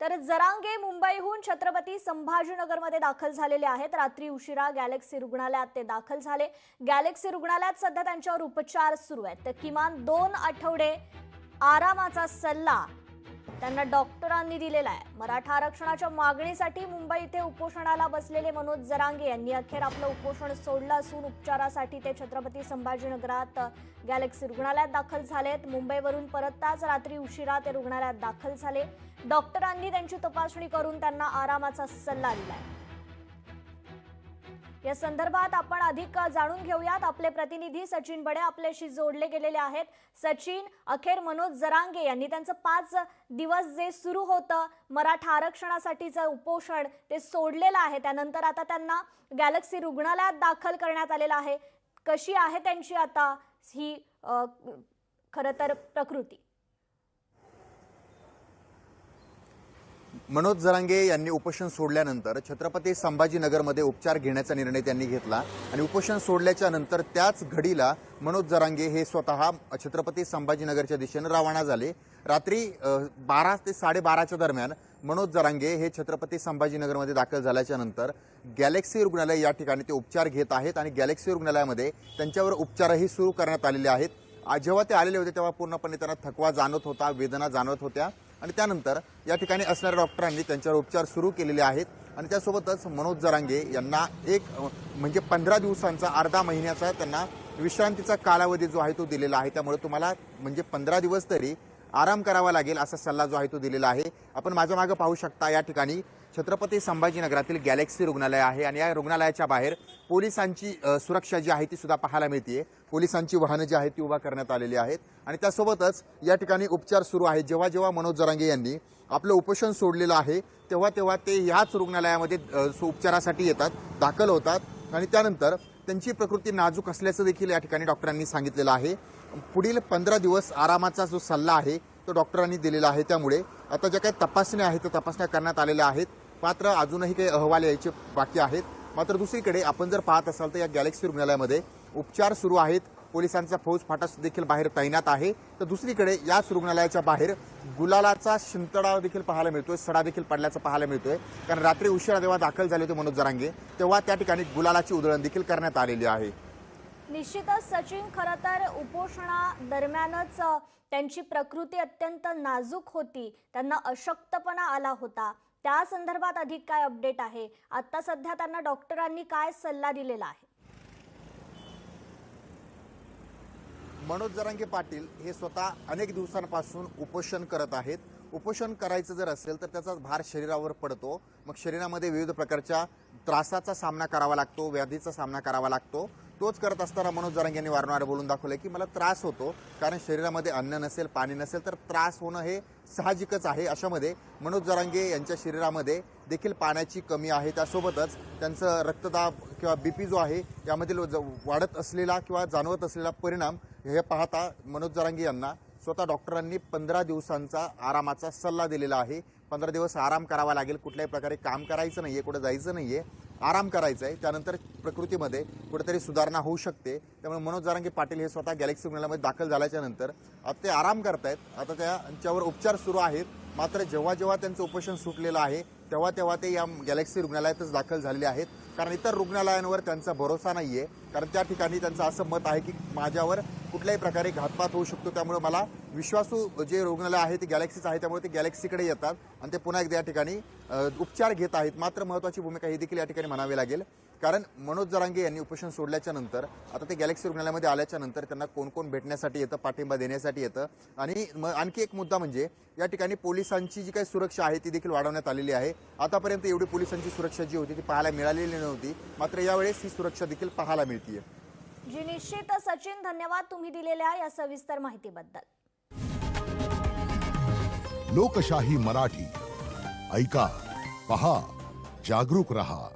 तर जरांगे मुंबईहून छत्रपती संभाजीनगरमध्ये दाखल झालेले आहेत. रात्री उशिरा गॅलेक्सी रुग्णालयात ते दाखल झाले. गॅलेक्सी रुग्णालयात सध्या त्यांच्यावर उपचार सुरू आहेत. तर किमान दोन आठवडे आरामाचा सल्ला त्यांना डॉक्टरांनी दिलेला आहे. मराठा आरक्षणाच्या मागणीसाठी मुंबई इथे उपोषणाला बसलेले मनोज जरांगे यांनी अखेर आपलं उपोषण सोडलं असून उपचारासाठी ते छत्रपती संभाजीनगरात गॅलेक्सी रुग्णालयात दाखल झालेत. मुंबईवरून परतताच रात्री उशिरा ते रुग्णालयात दाखल झाले. डॉक्टरांनी त्यांची तपासणी करून त्यांना आरामाचा सल्ला दिलाय. या संदर्भात आपण अधिक जाणून घेऊयात. आपले प्रतिनिधी सचिन बडे आपल्याशी जोडले गेलेले आहेत. सचिन अखेर मनोज जरांगे यांनी त्यांचं पाच दिवस जे सुरू होतं मराठा आरक्षणासाठीचं उपोषण ते सोडलेलं आहे. त्यानंतर आता त्यांना गॅलेक्सी रुग्णालयात दाखल करण्यात आलेलं आहे. कशी आहे त्यांची आता ही खरं तर प्रकृती? मनोज जरांगे यांनी उपोषण सोडल्यानंतर छत्रपती संभाजीनगरमध्ये उपचार घेण्याचा निर्णय त्यांनी घेतला आणि उपोषण सोडल्याच्या नंतर त्याच घडीला मनोज जरांगे हे स्वतः छत्रपती संभाजीनगरच्या दिशेनं रवाना झाले. रात्री बारा ते साडेबाराच्या दरम्यान मनोज जरांगे हे छत्रपती संभाजीनगरमध्ये दाखल झाल्याच्यानंतर गॅलेक्सी रुग्णालय या ठिकाणी ते उपचार घेत आहेत आणि गॅलेक्सी रुग्णालयामध्ये त्यांच्यावर उपचारही सुरू करण्यात आलेले आहेत. जेव्हा ते आलेले होते तेव्हा पूर्णपणे त्यांना थकवा जाणवत होता वेदना जाणवत होत्या. आणि त्यानंतर या ठिकाणी असणाऱ्या डॉक्टरांनी त्यांच्यावर उपचार सुरू केलेले आहेत. आणि त्यासोबतच मनोज जरांगे यांना एक म्हणजे पंधरा दिवसांचा अर्धा महिन्याचा त्यांना विश्रांतीचा कालावधी जो आहे तो दिलेला आहे. त्यामुळे तुम्हाला म्हणजे पंधरा दिवस तरी आराम करावा लागेल असा सल्ला जो आहे तो दिलेला आहे. आपण माझ्या मागं पाहू शकता या ठिकाणी छत्रपती संभाजीनगरातील गॅलेक्सी रुग्णालय आहे. आणि या रुग्णालयाच्या बाहेर पोलिसांची सुरक्षा जी आहे ती सुद्धा पाहायला मिळते पोलिसांची वाहनं जी आहेत ती उभा करण्यात आलेली आहेत. आणि त्यासोबतच या ठिकाणी उपचार सुरू आहेत. जेव्हा जेव्हा मनोज जरांगे यांनी आपलं उपोषण सोडलेलं आहे तेव्हा तेव्हा ते ह्याच रुग्णालयामध्ये सु- उपचारासाठी येतात दाखल होतात. आणि त्यानंतर त्यांची प्रकृती नाजूक असल्याचं देखील या ठिकाणी डॉक्टरांनी सांगितलेलं आहे. पुढील पंधरा दिवस आरामाचा जो सल्ला आहे तो डॉक्टरांनी दिलेला आहे. त्यामुळे आता ज्या काही तपासण्या आहेत त्या तपासण्या करण्यात आलेल्या आहेत. मात्र अजूनही काही अहवाल यायचे बाकी आहेत. मात्र दुसरीकडे आपण जर पाहत असाल तर या गॅलेक्सी रुग्णालयामध्ये उपचार सुरू आहेत. पोलिसांचा फौज फाटा देखील बाहेर तैनात आहे. तर दुसरीकडे याच रुग्णालयाच्या बाहेर गुलालाचा शिंतडा देखील पाहायला मिळतोय. सडा देखील पडल्याचं पाहायला मिळतोय. कारण रात्री उशिरा जेव्हा दाखल झाले होते मनोज जरांगे तेव्हा त्या ठिकाणी गुलालाची उधळण देखील करण्यात आलेली आहे. निश्चितच सचिन खरं तर उपोषणा दरम्यानच त्यांची प्रकृती अत्यंत नाजूक होती. त्यांना अशक्तपणा आला होता. त्या संदर्भात अधिक काय अपडेट आहे? आता सध्या त्यांना डॉक्टरांनी काय सल्ला दिलेला आहे? मनोज जरांगे पाटील हे स्वतः अनेक दिवसांपासून उपोषण करत आहेत. उपोषण करायचं जर असेल तर त्याचा भार शरीरावर पडतो. मग शरीरामध्ये विविध प्रकारच्या त्रासाचा सामना करावा लागतो व्याधीचा सामना करावा लागतो. तोच करत असताना मनोज जरांग यांनी वारंवार बोलून दाखवलं की मला त्रास होतो कारण शरीरामध्ये अन्न नसेल पाणी नसेल तर त्रास होणं हे साहजिकच आहे अशामध्ये मनोज जरांगे यांच्या शरीरामध्ये देखील पाण्याची कमी आहे. त्यासोबतच त्यांचं रक्तदाब किंवा बी पी जो आहे यामधील ज- वाढत असलेला किंवा जाणवत असलेला परिणाम हे पाहता मनोज जरांगे यांना स्वतः डॉक्टरांनी पंधरा दिवसांचा आरामाचा सल्ला दिलेला आहे. पंधरा दिवस आराम करावा लागेल. कुठल्याही प्रकारे काम करायचं नाही आहे कुठं जायचं नाही आहे आराम करायचा आहे त्यानंतर प्रकृतीमध्ये कुठेतरी सुधारणा होऊ शकते. त्यामुळे मनोज जारांगे पाटील हे स्वतः गॅलेक्सी रुग्णालयामध्ये दाखल झाल्याच्यानंतर आता ते आराम करतायत. आता त्यांच्यावर उपचार सुरू आहेत. मात्र जेव्हा जेव्हा त्यांचं उपोषण सुटलेलं आहे तेव्हा तेव्हा ते या गॅलेक्सी रुग्णालयातच दाखल झालेले आहेत. कारण इतर रुग्णालयांवर त्यांचा भरोसा नाही आहे कारण त्या ठिकाणी त्यांचं असं मत आहे की माझ्यावर कुठल्याही प्रकारे घातपात होऊ शकतो. त्यामुळे मला विश्वासू जे रुग्णालय आहे ते गॅलेक्सीच आहे त्यामुळे ते गॅलेक्सीकडे येतात आणि ते पुन्हा एकदा या ठिकाणी उपचार घेत आहेत. मात्र महत्वाची भूमिका ही देखील या ठिकाणी म्हणावी लागेल. कारण मनोज जरांगे यांनी उपोषण सोडल्याच्या नंतर आता ते गॅलेक्सी रुग्णालयामध्ये आल्याच्यानंतर त्यांना कोण कोण भेटण्यासाठी येतं पाठिंबा देण्यासाठी येतं. आणि मग आणखी एक मुद्दा म्हणजे या ठिकाणी पोलिसांची जी काही सुरक्षा आहे ती देखील वाढवण्यात आलेली आहे. आतापर्यंत एवढी पोलिसांची सुरक्षा जी होती ती पाहायला मिळालेली नव्हती. मात्र यावेळेस ही सुरक्षा देखील पाहायला मिळते. मिळतीये जी निश्चित सचिन धन्यवाद तुम्ही दिलेल्या या सविस्तर माहितीबद्दल. लोकशाही मराठी. ऐका पहा जागरूक रहा.